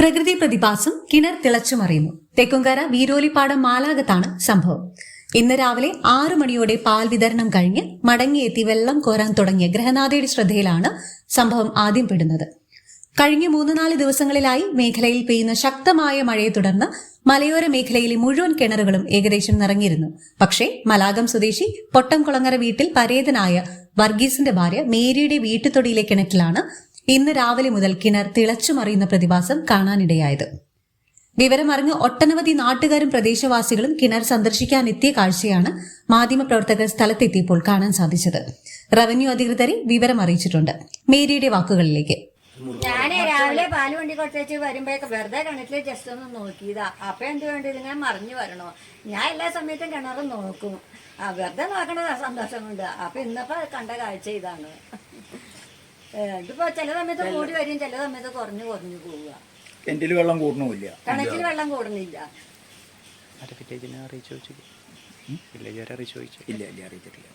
പ്രകൃതി പ്രതിഭാസം കിണർ തിളച്ചുമറിയുന്നു. തെക്കുംകര വീരോലിപ്പാടം മാലാകത്താണ് സംഭവം. ഇന്ന് രാവിലെ ആറു മണിയോടെ പാൽ വിതരണം കഴിഞ്ഞ് മടങ്ങിയെത്തി വെള്ളം കോരാൻ തുടങ്ങിയ ഗ്രഹനാഥയുടെ ശ്രദ്ധയിലാണ് സംഭവം ആദ്യം പെടുന്നത്. കഴിഞ്ഞ മൂന്ന് നാല് ദിവസങ്ങളിലായി മേഖലയിൽ പെയ്യുന്ന ശക്തമായ മഴയെ തുടർന്ന് മലയോര മേഖലയിലെ മുഴുവൻ കിണറുകളും ഏകദേശം നിറഞ്ഞിരുന്നു. പക്ഷേ മലാകം സ്വദേശി പൊട്ടംകുളങ്ങര വീട്ടിൽ പരേതനായ വർഗീസിന്റെ ഭാര്യ മേരിയുടെ വീട്ടുതൊടിയിലെ കിണറ്റിലാണ് ഇന്ന് രാവിലെ മുതൽ കിണർ തിളച്ചുമറിയുന്ന പ്രതിഭാസം കാണാനിടയായത്. വിവരമറിഞ്ഞ് ഒട്ടനവധി നാട്ടുകാരും പ്രദേശവാസികളും കിണർ സന്ദർശിക്കാനെത്തിയ കാഴ്ചയാണ് മാധ്യമപ്രവർത്തകർ സ്ഥലത്തെത്തിയപ്പോൾ കാണാൻ സാധിച്ചത്. റവന്യൂ അധികൃതരെ വിവരം അറിയിച്ചിട്ടുണ്ട് മേരിയുടെ വാക്കുകളിലേക്ക്. ഞാനേ രാവിലെ പാൽ വണ്ടി കൊടുത്തേച്ച് വരുമ്പോഴേക്ക് വെറുതെ കിണറ്റിൽ ജസ്റ്റ് ഒന്ന് നോക്കിയതാ. അപ്പൊ എന്ത് വേണ്ടി ഇതിങ്ങനെ മറിഞ്ഞു വരണോ? ഞാൻ എല്ലാ സമയത്തും കിണറും നോക്കും. വെറുതെ നോക്കണ സന്തോഷം കൊണ്ട്. അപ്പൊ ഇന്നിപ്പോ കണ്ട കാഴ്ച ഇതാണ്. ഇതിപ്പോ ചില സമയത്ത് കൂടി വരും ചില സമയത്ത് കുറഞ്ഞു കുറഞ്ഞു പോവുക. കിണറ്റിൽ വെള്ളം കൂടണമില്ല. കിണറ്റിൽ വെള്ളം കൂടുന്നില്ല. വില്ലേജുകാരെ അറിയിച്ചു ഇല്ല ഇല്ല അറിയിച്ചിട്ടില്ല.